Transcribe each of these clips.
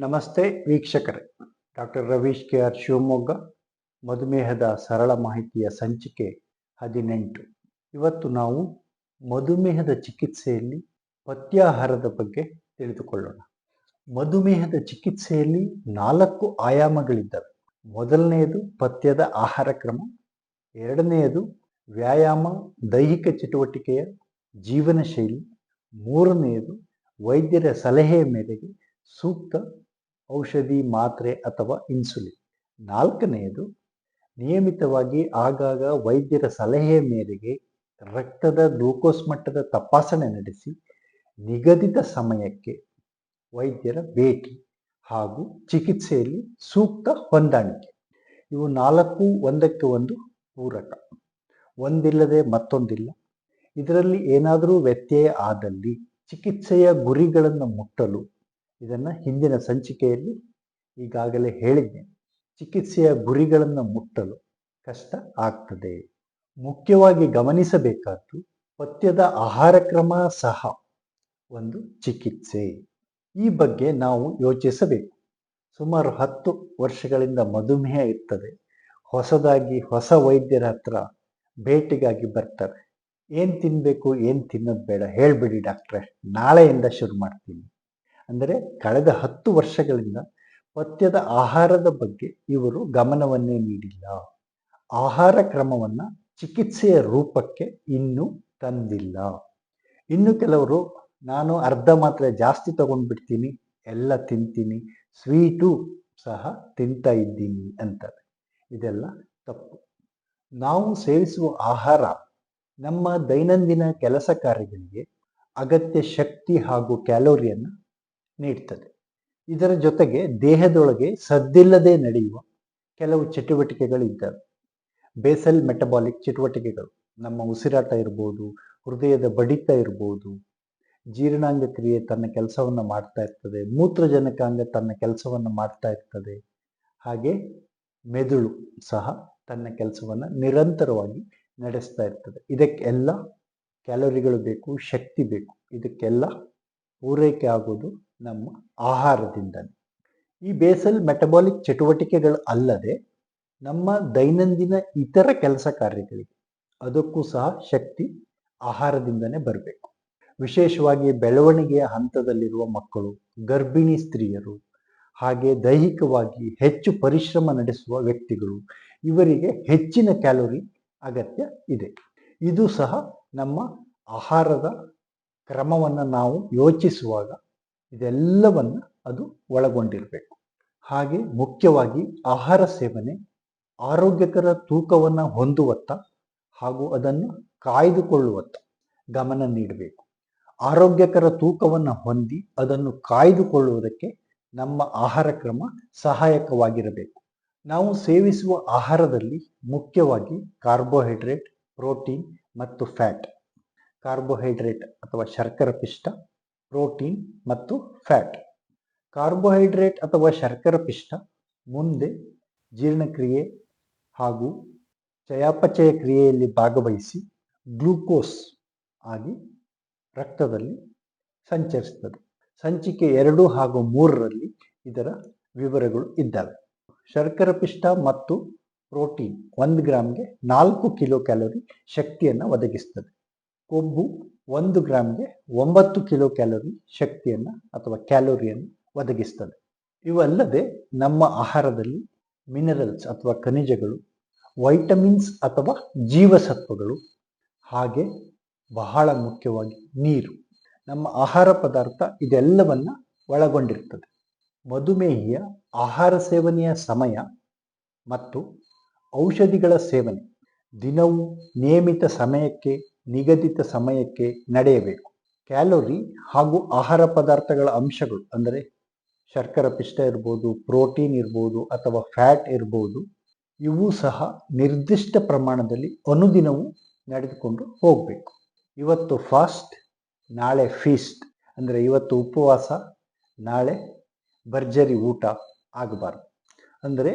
ನಮಸ್ತೆ ವೀಕ್ಷಕರೇ. Doctor Ravish K R Shivamogga, ಮಧುಮೇಹದ ಸರಳ ಮಾಹಿತಿಯ ಸಂಚಿಕೆ ಹದಿನೆಂಟು. ಇವತ್ತು ನಾವು ಮಧುಮೇಹದ ಚಿಕಿತ್ಸೆಯಲ್ಲಿ ಪಥ್ಯಾಹಾರದ ಬಗ್ಗೆ ತಿಳಿದುಕೊಳ್ಳೋಣ. ಮಧುಮೇಹದ ಚಿಕಿತ್ಸೆಯಲ್ಲಿ ನಾಲ್ಕು ಆಯಾಮಗಳಿದ್ದಾವೆ. ಮೊದಲನೆಯದು ಪಥ್ಯದ ಆಹಾರ ಕ್ರಮ, ಎರಡನೆಯದು ವ್ಯಾಯಾಮ, ದೈಹಿಕ ಚಟುವಟಿಕೆಯ ಜೀವನ ಶೈಲಿ ಮೂರನೆಯದು ವೈದ್ಯರ ಸಲಹೆಯ ಮೇರೆಗೆ ಸೂಕ್ತ ಔಷಧಿ, ಮಾತ್ರೆ ಅಥವಾ ಇನ್ಸುಲಿನ್. ನಾಲ್ಕನೆಯದು, ನಿಯಮಿತವಾಗಿ ಆಗಾಗ ವೈದ್ಯರ ಸಲಹೆಯ ಮೇರೆಗೆ ರಕ್ತದ ಗ್ಲೂಕೋಸ್ ಮಟ್ಟದ ತಪಾಸಣೆ ನಡೆಸಿ ನಿಗದಿತ ಸಮಯಕ್ಕೆ ವೈದ್ಯರ ಭೇಟಿ ಹಾಗೂ ಚಿಕಿತ್ಸೆಯಲ್ಲಿ ಸೂಕ್ತ ಹೊಂದಾಣಿಕೆ. ಇವು ನಾಲ್ಕು ಒಂದಕ್ಕೆ ಒಂದು ಪೂರಕ. ಒಂದಿಲ್ಲದೆ ಮತ್ತೊಂದಿಲ್ಲ. ಇದರಲ್ಲಿ ಏನಾದರೂ ವ್ಯತ್ಯಯ ಆದಲ್ಲಿ ಚಿಕಿತ್ಸೆಯ ಗುರಿಗಳನ್ನು ಮುಟ್ಟಲು ಇದನ್ನು ಹಿಂದಿನ ಸಂಚಿಕೆಯಲ್ಲಿ ಈಗಾಗಲೇ ಹೇಳಿದ್ದೆ. ಚಿಕಿತ್ಸೆಯ ಗುರಿಗಳನ್ನು ಮುಟ್ಟಲು ಕಷ್ಟ ಆಗ್ತದೆ. ಮುಖ್ಯವಾಗಿ ಗಮನಿಸಬೇಕಾದ್ದು ಪಥ್ಯದ ಆಹಾರ ಕ್ರಮ ಸಹ ಒಂದು ಚಿಕಿತ್ಸೆ. ಈ ಬಗ್ಗೆ ನಾವು ಯೋಚಿಸಬೇಕು. ಸುಮಾರು ಹತ್ತು ವರ್ಷಗಳಿಂದ ಮಧುಮೇಹ ಇರ್ತದೆ. ಹೊಸದಾಗಿ ಹೊಸ ವೈದ್ಯರ ಹತ್ರ ಭೇಟಿಗಾಗಿ ಬರ್ತಾರೆ. ಏನು ತಿನ್ನಬೇಕು ಏನು ತಿನ್ನೋದು ಬೇಡ, ಹೇಳ್ಬಿಡಿ ಡಾಕ್ಟ್ರೆ. ನಾಳೆಯಿಂದ ಶುರು ಮಾಡ್ತೀನಿ. ಅಂದರೆ ಕಳೆದ ಹತ್ತು ವರ್ಷಗಳಿಂದ ಪಥ್ಯದ ಆಹಾರದ ಬಗ್ಗೆ ಇವರು ಗಮನವನ್ನೇ ನೀಡಿಲ್ಲ. ಆಹಾರ ಕ್ರಮವನ್ನು ಚಿಕಿತ್ಸೆಯ ರೂಪಕ್ಕೆ ಇನ್ನೂ ತಂದಿಲ್ಲ. ಇನ್ನು ಕೆಲವರು, ನಾನು ಅರ್ಧ ಮಾತ್ರ ಜಾಸ್ತಿ ತಗೊಂಡ್ಬಿಡ್ತೀನಿ, ಎಲ್ಲ ತಿಂತೀನಿ, ಸ್ವೀಟು ಸಹ ತಿಂತಾ ಇದ್ದೀನಿ ಅಂತಾರೆ ಇದೆಲ್ಲ ತಪ್ಪು. ನಾವು ಸೇವಿಸುವ ಆಹಾರ ನಮ್ಮ ದೈನಂದಿನ ಕೆಲಸ ಕಾರ್ಯಗಳಿಗೆ ಅಗತ್ಯ ಶಕ್ತಿ ಹಾಗೂ ಕ್ಯಾಲೋರಿಯನ್ನು ನೀಡ್ತದೆ. ಇದರ ಜೊತೆಗೆ ದೇಹದೊಳಗೆ ಸದ್ದಿಲ್ಲದೆ ನಡೆಯುವ ಕೆಲವು ಚಟುವಟಿಕೆಗಳಿದ್ದಾವೆ. ಬೇಸಲ್ ಮೆಟಬಾಲಿಕ್ ಚಟುವಟಿಕೆಗಳು. ನಮ್ಮ ಉಸಿರಾಟ ಇರ್ಬೋದು, ಹೃದಯದ ಬಡಿತ ಇರ್ಬೋದು, ಜೀರ್ಣಾಂಗ ಕ್ರಿಯೆ ತನ್ನ ಕೆಲಸವನ್ನು ಮಾಡ್ತಾ ಇರ್ತದೆ, ಮೂತ್ರಜನಕಾಂಗ ತನ್ನ ಕೆಲಸವನ್ನು ಮಾಡ್ತಾ ಇರ್ತದೆ. ಹಾಗೆ ಮೆದುಳು ಸಹ ತನ್ನ ಕೆಲಸವನ್ನು ನಿರಂತರವಾಗಿ ನಡೆಸ್ತಾ ಇರ್ತದೆ. ಇದಕ್ಕೆಲ್ಲ ಕ್ಯಾಲೋರಿಗಳು ಬೇಕು, ಶಕ್ತಿ ಬೇಕು. ಇದಕ್ಕೆಲ್ಲ ಪೂರೈಕೆ ಆಗೋದು ನಮ್ಮ ಆಹಾರದಿಂದಲೇ ಈ ಬೇಸಲ್ ಮೆಟಬಾಲಿಕ್ ಚಟುವಟಿಕೆಗಳು ಅಲ್ಲದೆ ನಮ್ಮ ದೈನಂದಿನ ಇತರ ಕೆಲಸ ಕಾರ್ಯಗಳಿಗೆ ಅದಕ್ಕೂ ಸಹ ಶಕ್ತಿ ಆಹಾರದಿಂದನೇ ಬರಬೇಕು. ವಿಶೇಷವಾಗಿ ಬೆಳವಣಿಗೆಯ ಹಂತದಲ್ಲಿರುವ ಮಕ್ಕಳು, ಗರ್ಭಿಣಿ ಸ್ತ್ರೀಯರು, ಹಾಗೆ ದೈಹಿಕವಾಗಿ ಹೆಚ್ಚು ಪರಿಶ್ರಮ ನಡೆಸುವ ವ್ಯಕ್ತಿಗಳು, ಇವರಿಗೆ ಹೆಚ್ಚಿನ ಕ್ಯಾಲೋರಿ ಅಗತ್ಯ ಇದೆ. ಇದು ಸಹ ನಮ್ಮ ಆಹಾರದ ಕ್ರಮವನ್ನು ನಾವು ಯೋಚಿಸುವಾಗ ಇದೆಲ್ಲವನ್ನು ಅದು ಒಳಗೊಂಡಿರಬೇಕು. ಹಾಗೆ ಮುಖ್ಯವಾಗಿ ಆಹಾರ ಸೇವನೆ, ಆರೋಗ್ಯಕರ ತೂಕವನ್ನು ಹೊಂದುವತ್ತ ಹಾಗೂ ಅದನ್ನು ಕಾಯ್ದುಕೊಳ್ಳುವತ್ತ ಗಮನ ನೀಡಬೇಕು. ಆರೋಗ್ಯಕರ ತೂಕವನ್ನು ಹೊಂದಿ ಅದನ್ನು ಕಾಯ್ದುಕೊಳ್ಳುವುದಕ್ಕೆ ನಮ್ಮ ಆಹಾರ ಕ್ರಮ ಸಹಾಯಕವಾಗಿರಬೇಕು. ನಾವು ಸೇವಿಸುವ ಆಹಾರದಲ್ಲಿ ಮುಖ್ಯವಾಗಿ ಕಾರ್ಬೋಹೈಡ್ರೇಟ್, ಪ್ರೋಟೀನ್ ಮತ್ತು ಫ್ಯಾಟ್. ಕಾರ್ಬೋಹೈಡ್ರೇಟ್ ಅಥವಾ ಶರ್ಕರ ಪಿಷ್ಟ ಪ್ರೋಟೀನ್ ಮತ್ತು ಫ್ಯಾಟ್. ಕಾರ್ಬೋಹೈಡ್ರೇಟ್ ಅಥವಾ ಶರ್ಕರ ಪಿಷ್ಟ ಮುಂದೆ ಜೀರ್ಣಕ್ರಿಯೆ ಹಾಗೂ ಚಯಾಪಚಯ ಕ್ರಿಯೆಯಲ್ಲಿ ಭಾಗವಹಿಸಿ ಗ್ಲೂಕೋಸ್ ಆಗಿ ರಕ್ತದಲ್ಲಿ ಸಂಚರಿಸ್ತದೆ ಸಂಚಿಕೆ ಎರಡು ಹಾಗೂ ಮೂರರಲ್ಲಿ ಇದರ ವಿವರಗಳು ಇದ್ದಾವೆ. ಶರ್ಕರ ಪಿಷ್ಟ ಮತ್ತು ಪ್ರೋಟೀನ್ ಒಂದು ಗ್ರಾಮ್ಗೆ ನಾಲ್ಕು ಕಿಲೋ ಕ್ಯಾಲೋರಿ ಶಕ್ತಿಯನ್ನು ಒದಗಿಸ್ತದೆ. ಕೊಬ್ಬು ಒಂದು ಗ್ರಾಮ್ಗೆ ಒಂಬತ್ತು ಕಿಲೋ ಕ್ಯಾಲೋರಿ ಶಕ್ತಿಯನ್ನು ಅಥವಾ ಕ್ಯಾಲೋರಿಯನ್ನು ಒದಗಿಸ್ತದೆ. ಇವಲ್ಲದೆ ನಮ್ಮ ಆಹಾರದಲ್ಲಿ ಮಿನರಲ್ಸ್ ಅಥವಾ ಖನಿಜಗಳು, ವೈಟಮಿನ್ಸ್ ಅಥವಾ ಜೀವಸತ್ವಗಳು, ಹಾಗೆ ಬಹಳ ಮುಖ್ಯವಾಗಿ ನೀರು. ನಮ್ಮ ಆಹಾರ ಪದಾರ್ಥ ಇದೆಲ್ಲವನ್ನ ಒಳಗೊಂಡಿರ್ತದೆ. ಮಧುಮೇಹಿಯ ಆಹಾರ ಸೇವನೆಯ ಸಮಯ ಮತ್ತು ಔಷಧಿಗಳ ಸೇವನೆ ದಿನವೂ ನಿಯಮಿತ ಸಮಯಕ್ಕೆ ನಿಗದಿತ ಸಮಯಕ್ಕೆ ನಡೆಯಬೇಕು. ಕ್ಯಾಲೋರಿ ಹಾಗೂ ಆಹಾರ ಪದಾರ್ಥಗಳ ಅಂಶಗಳು ಅಂದರೆ ಶರ್ಕರ ಪಿಷ್ಟ ಇರ್ಬೋದು, ಪ್ರೋಟೀನ್ ಇರ್ಬೋದು ಅಥವಾ ಫ್ಯಾಟ್ ಇರ್ಬೋದು, ಇವು ಸಹ ನಿರ್ದಿಷ್ಟ ಪ್ರಮಾಣದಲ್ಲಿ ಅನುದಿನವೂ ನಡೆದುಕೊಂಡು ಹೋಗಬೇಕು. ಇವತ್ತು ಫಾಸ್ಟ್, ನಾಳೆ ಫೀಸ್ಟ್ ಅಂದರೆ ಇವತ್ತು ಉಪವಾಸ, ನಾಳೆ ಭರ್ಜರಿ ಊಟ ಆಗಬಾರ್ದು. ಅಂದರೆ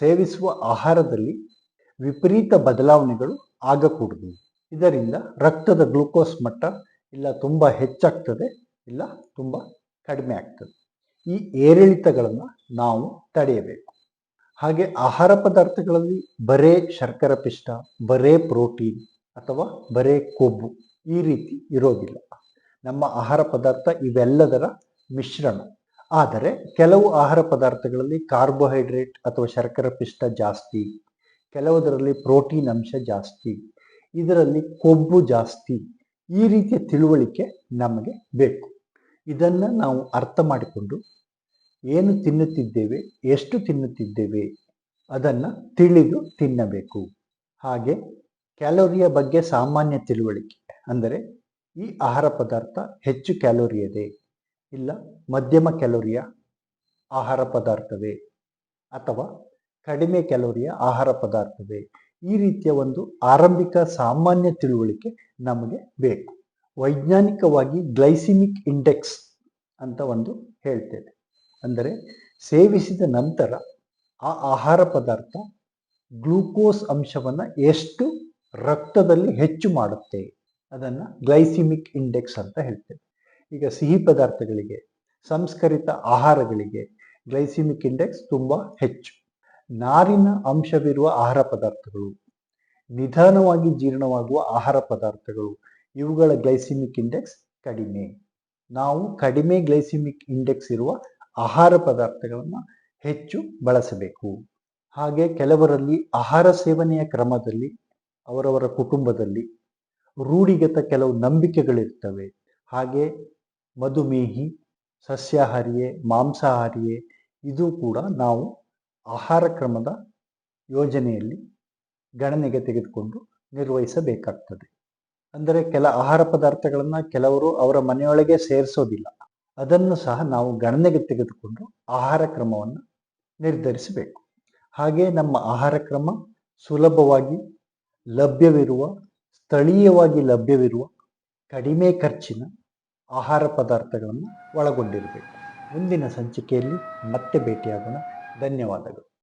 ಸೇವಿಸುವ ಆಹಾರದಲ್ಲಿ ವಿಪರೀತ ಬದಲಾವಣೆಗಳು ಆಗಕೂಡದು. ಇದರಿಂದ ರಕ್ತದ ಗ್ಲೂಕೋಸ್ ಮಟ್ಟ ಇಲ್ಲ ತುಂಬ ಹೆಚ್ಚಾಗ್ತದೆ, ಇಲ್ಲ ತುಂಬ ಕಡಿಮೆ ಆಗ್ತದೆ. ಈ ಏರಿಳಿತಗಳನ್ನು ನಾವು ತಡೆಯಬೇಕು. ಹಾಗೆ ಆಹಾರ ಪದಾರ್ಥಗಳಲ್ಲಿ ಬರೇ ಶರ್ಕರ ಪಿಷ್ಟ, ಬರೇ ಪ್ರೋಟೀನ್ ಅಥವಾ ಬರೇ ಕೊಬ್ಬು ಈ ರೀತಿ ಇರೋದಿಲ್ಲ. ನಮ್ಮ ಆಹಾರ ಪದಾರ್ಥ ಇವೆಲ್ಲದರ ಮಿಶ್ರಣ. ಆದರೆ ಕೆಲವು ಆಹಾರ ಪದಾರ್ಥಗಳಲ್ಲಿ ಕಾರ್ಬೋಹೈಡ್ರೇಟ್ ಅಥವಾ ಶರ್ಕರ ಪಿಷ್ಟ ಜಾಸ್ತಿ, ಕೆಲವುದರಲ್ಲಿ ಪ್ರೋಟೀನ್ ಅಂಶ ಜಾಸ್ತಿ ಇದರಲ್ಲಿ ಕೊಬ್ಬು ಜಾಸ್ತಿ. ಈ ರೀತಿಯ ತಿಳುವಳಿಕೆ ನಮಗೆ ಬೇಕು. ಇದನ್ನು ನಾವು ಅರ್ಥ ಮಾಡಿಕೊಂಡು ಏನು ತಿನ್ನುತ್ತಿದ್ದೇವೆ, ಎಷ್ಟು ತಿನ್ನುತ್ತಿದ್ದೇವೆ ಅದನ್ನು ತಿಳಿದು ತಿನ್ನಬೇಕು. ಹಾಗೆ ಕ್ಯಾಲೋರಿಯ ಬಗ್ಗೆ ಸಾಮಾನ್ಯ ತಿಳುವಳಿಕೆ ಅಂದರೆ ಈ ಆಹಾರ ಪದಾರ್ಥ ಹೆಚ್ಚು ಕ್ಯಾಲೋರಿ ಇದೆ ಇಲ್ಲ ಮಧ್ಯಮ ಕ್ಯಾಲೋರಿಯ ಆಹಾರ ಪದಾರ್ಥವೇ? ಅಥವಾ ಕಡಿಮೆ ಕ್ಯಾಲೋರಿಯ ಆಹಾರ ಪದಾರ್ಥವೇ? ಈ ರೀತಿಯ ಒಂದು ಆರಂಭಿಕ ಸಾಮಾನ್ಯ ತಿಳುವಳಿಕೆ ನಮಗೆ ಬೇಕು. ವೈಜ್ಞಾನಿಕವಾಗಿ ಗ್ಲೈಸಿಮಿಕ್ ಇಂಡೆಕ್ಸ್ ಅಂತ ಒಂದು ಹೇಳ್ತೇವೆ ಅಂದರೆ ಸೇವಿಸಿದ ನಂತರ ಆ ಆಹಾರ ಪದಾರ್ಥ ಗ್ಲೂಕೋಸ್ ಅಂಶವನ್ನು ಎಷ್ಟು ರಕ್ತದಲ್ಲಿ ಹೆಚ್ಚು ಮಾಡುತ್ತೆ? ಅದನ್ನು ಗ್ಲೈಸಿಮಿಕ್ ಇಂಡೆಕ್ಸ್ ಅಂತ ಹೇಳ್ತೇವೆ ಈಗ ಸಿಹಿ ಪದಾರ್ಥಗಳಿಗೆ, ಸಂಸ್ಕರಿತ ಆಹಾರಗಳಿಗೆ ಗ್ಲೈಸಿಮಿಕ್ ಇಂಡೆಕ್ಸ್ ತುಂಬ ಹೆಚ್ಚು. ನಾರಿನ ಅಂಶವಿರುವ ಆಹಾರ ಪದಾರ್ಥಗಳು, ನಿಧಾನವಾಗಿ ಜೀರ್ಣವಾಗುವ ಆಹಾರ ಪದಾರ್ಥಗಳು, ಇವುಗಳ ಗ್ಲೈಸಿಮಿಕ್ ಇಂಡೆಕ್ಸ್ ಕಡಿಮೆ. ನಾವು ಕಡಿಮೆ ಗ್ಲೈಸಿಮಿಕ್ ಇಂಡೆಕ್ಸ್ ಇರುವ ಆಹಾರ ಪದಾರ್ಥಗಳನ್ನು ಹೆಚ್ಚು ಬಳಸಬೇಕು. ಹಾಗೆ ಕೆಲವರಲ್ಲಿ ಆಹಾರ ಸೇವನೆಯ ಕ್ರಮದಲ್ಲಿ, ಅವರವರ ಕುಟುಂಬದಲ್ಲಿ ರೂಢಿಗತ ಕೆಲವು ನಂಬಿಕೆಗಳಿರ್ತವೆ. ಹಾಗೆ ಮಧುಮೇಹಿ, ಸಸ್ಯಾಹಾರಿಯೇ, ಮಾಂಸಾಹಾರಿಯೇ, ಇದು ಕೂಡ ನಾವು ಆಹಾರ ಕ್ರಮದ ಯೋಜನೆಯಲ್ಲಿ ಗಣನೆಗೆ ತೆಗೆದುಕೊಂಡು ನಿರ್ವಹಿಸಬೇಕಾಗ್ತದೆ. ಅಂದರೆ ಕೆಲ ಆಹಾರ ಪದಾರ್ಥಗಳನ್ನು ಕೆಲವರು ಅವರ ಮನೆಯೊಳಗೆ ಸೇರಿಸೋದಿಲ್ಲ. ಅದನ್ನು ಸಹ ನಾವು ಗಣನೆಗೆ ತೆಗೆದುಕೊಂಡು ಆಹಾರ ಕ್ರಮವನ್ನು ನಿರ್ಧರಿಸಬೇಕು. ಹಾಗೆ ನಮ್ಮ ಆಹಾರ ಕ್ರಮ ಸುಲಭವಾಗಿ ಲಭ್ಯವಿರುವ, ಸ್ಥಳೀಯವಾಗಿ ಲಭ್ಯವಿರುವ ಕಡಿಮೆ ಖರ್ಚಿನ ಆಹಾರ ಪದಾರ್ಥಗಳನ್ನು ಒಳಗೊಂಡಿರಬೇಕು. ಮುಂದಿನ ಸಂಚಿಕೆಯಲ್ಲಿ ಮತ್ತೆ ಭೇಟಿಯಾಗೋಣ. ಧನ್ಯವಾದಗಳು